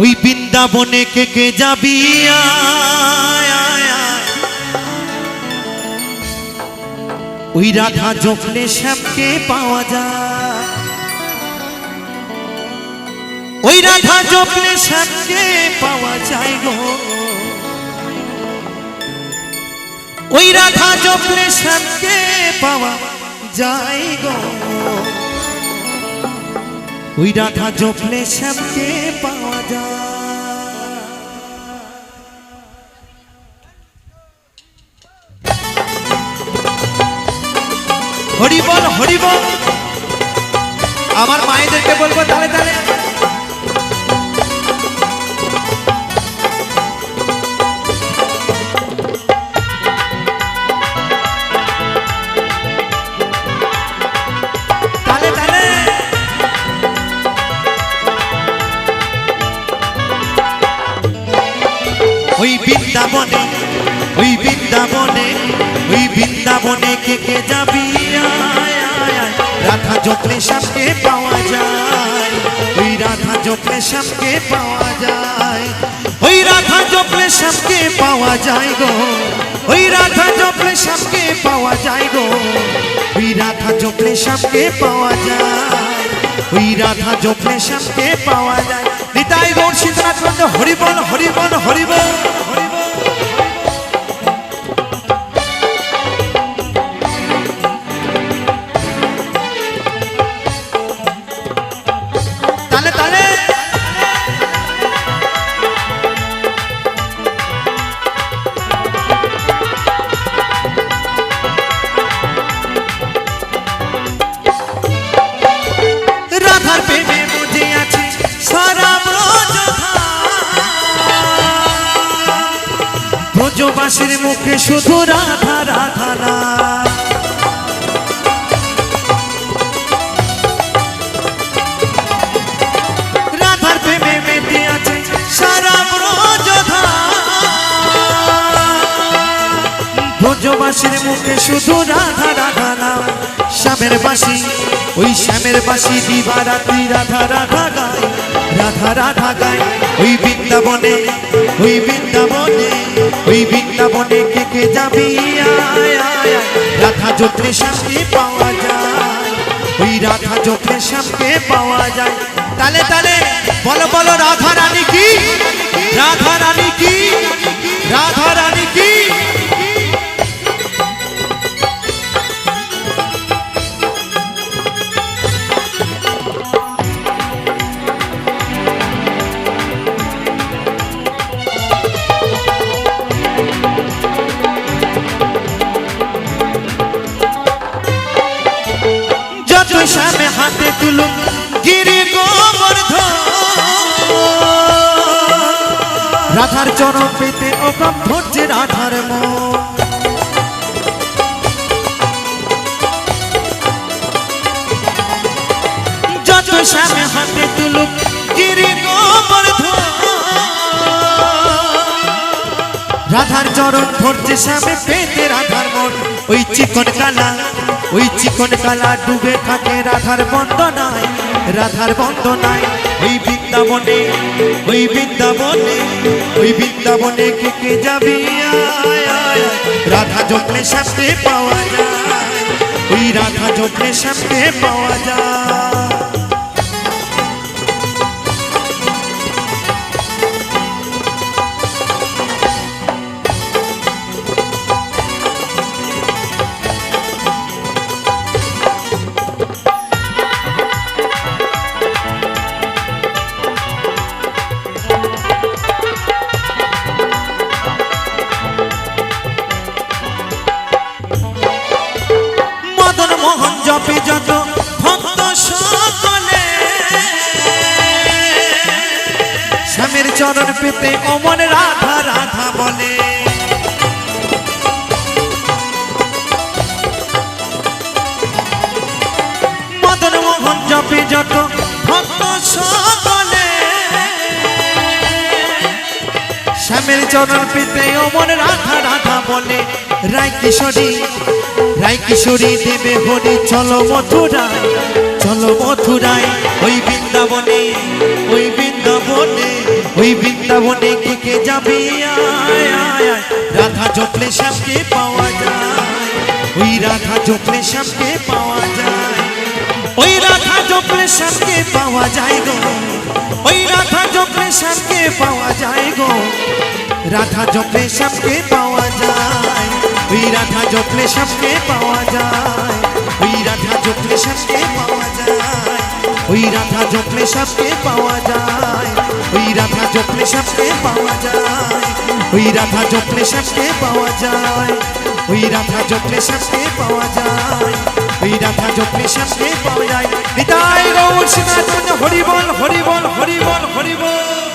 ওই বৃন্দাবনে কে কে যাবি। ওই রাধা জপলে শ্যামকে পাওয়া যায়, ওই রাধা জপলে শ্যামকে পাওয়া যায় গো। ওই রাধা জপলে শ্যামকে পাওয়া যায় গো। ওই রাধা জপলে শ্যামকে পাওয়া যায়। হরিবল হরিবল। হরি বল আমার মায়েদেরকে বলব বৃন্দাবনে, ওই বৃন্দাবনে ওই বৃন্দাবনে কে কে যাবি। রাধা জপলে সামকে পাওয়া যায়। ওই রাধা জপলে সামকে পাওয়া যায়। ওই রাধা জপলে সামকে পাওয়া যায় গো। ওই রাধা জপলে সামকে পাওয়া যায় গো। ওই রাধা জপলে সামকে পাওয়া যায়। ওই রাধা সামকে পাওয়া যায়। নিতাই গৌর সীতানাথ হরিবল হরিবল হরিবল হরিবল। ব্রজবাসীর মুখে শুধু রাধা রাধা না রাধার প্রেমে আছে সারা ব্রজবাসীর মুখে শুধু রাধা রাধা শ্যামের বাসি, ওই শ্যামের বাসি দিবারাত্রি রাধা রাধা গায়। রাধা রাধা গায়, ওই বৃন্দাবনে ওই বৃন্দাবনে। ওই বৃন্দাবনে কে কে যাবি। রাধা যত্রে সামনে পাওয়া যায়। ওই রাধা যত্রে সামনে পাওয়া যায়। তালে তালে, বলো বলো, রাধা তুলুম গিরি রাধার চরণ পেতে ওকম ধরছে রাধার মন। যত সামনে হাতে তুলুক গিরি গোবর্ধ রাধার চরণ ধরছে সামনে পেতে রাধার মন। ওই চিকন কালা, ওই চিকন কালা ডুবে থাকে রাধার বন্দনায় রাধার বন্দনায়। ওই বৃন্দাবনে ওই বৃন্দাবনে ওই বৃন্দাবনে কে কে যাবি। রাধা জপলে সামনে পাওয়া যায়। ওই রাধা জপলে সামনে পাওয়া যায়। মোহন জপে যত ভক্ত সকলে। স্বামীর চরণ পেতে অমন রাধা চরণ পেতে অমন রাধা রাধা বলে, রায় কিশোরী রায় কিশোরী দেবে হরি, চলো মথুরায় চলো মথুরায়, ওই বৃন্দাবনে ওই বৃন্দাবনে ওই বৃন্দাবনে কে কে যাবি? রাধা জপলে শ্যামকে পাওয়া যায়, ওই রাধা জপলে শ্যামকে পাওয়া যায়, ওই রাধা জপলে শ্যামকে পাওয়া যায় গো, ওই রাধা জপলে গো রাধা জপলে শ্যামকে পাওয়া যায়। ওই রাধা জপলে শ্যামকে পাওয়া যায়। ওই রাধা জপলে শ্যামকে পাওয়া যায়। ওই রাধা জপলে শ্যামকে পাওয়া যায়। ওই রাধা জপলে শ্যামকে পাওয়া যায়। ওই রাধা জপলে শ্যামকে পাওয়া যায়। ওই রাধা জপলে শ্যামকে পাওয়া যায়। ওই রাধা জপলে শ্যামকে পাওয়া যায়। নিতাই গৌর সীমাচন্দ্র হরিবল হরিবল হরিবল হরিবল